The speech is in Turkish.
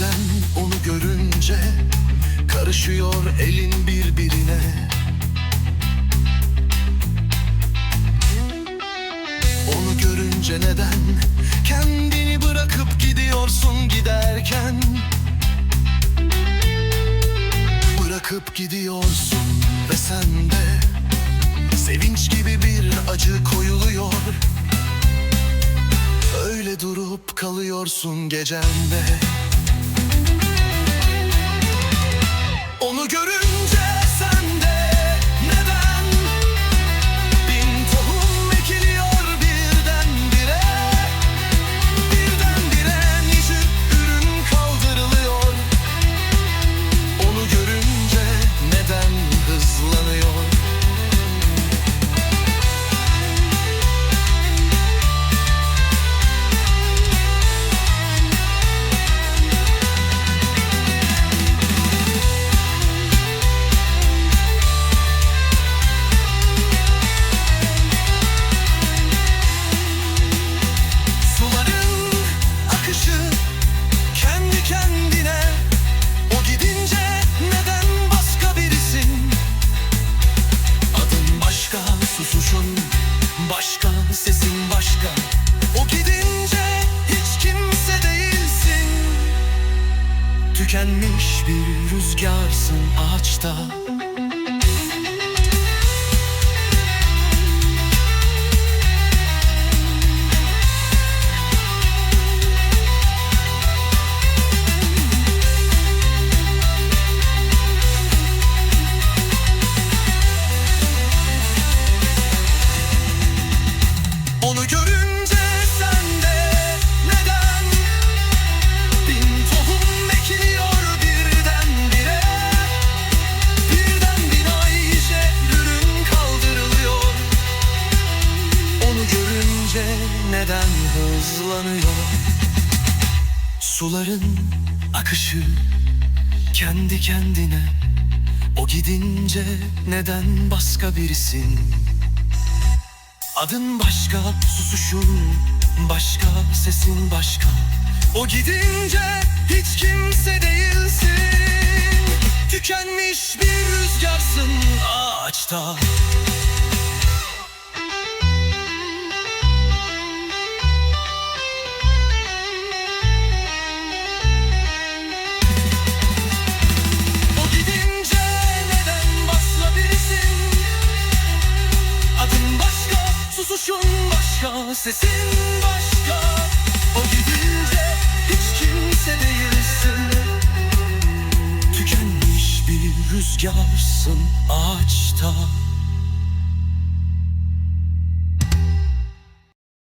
birden onu görünce Karışıyor elin birbirine? Onu görünce neden Kendini bırakıp gidiyorsun giderken? Bırakıp gidiyorsun ve sende Sevinç gibi bir acı koyuluyor. Öyle durup kalıyorsun gecende. Başka. O gidince hiç kimse değilsin. Tükenmiş bir rüzgarsın ağaçta hızlanıyor Suların akışı kendi kendine. O gidince neden başka birisin? Adın başka, susuşun başka, sesin başka. O gidince hiç kimse değilsin. Tükenmiş bir rüzgarsın ağaçta başka, sesin başka. O gidince hiç kimse değilsin. Tükenmiş bir rüzgarsın ağaçta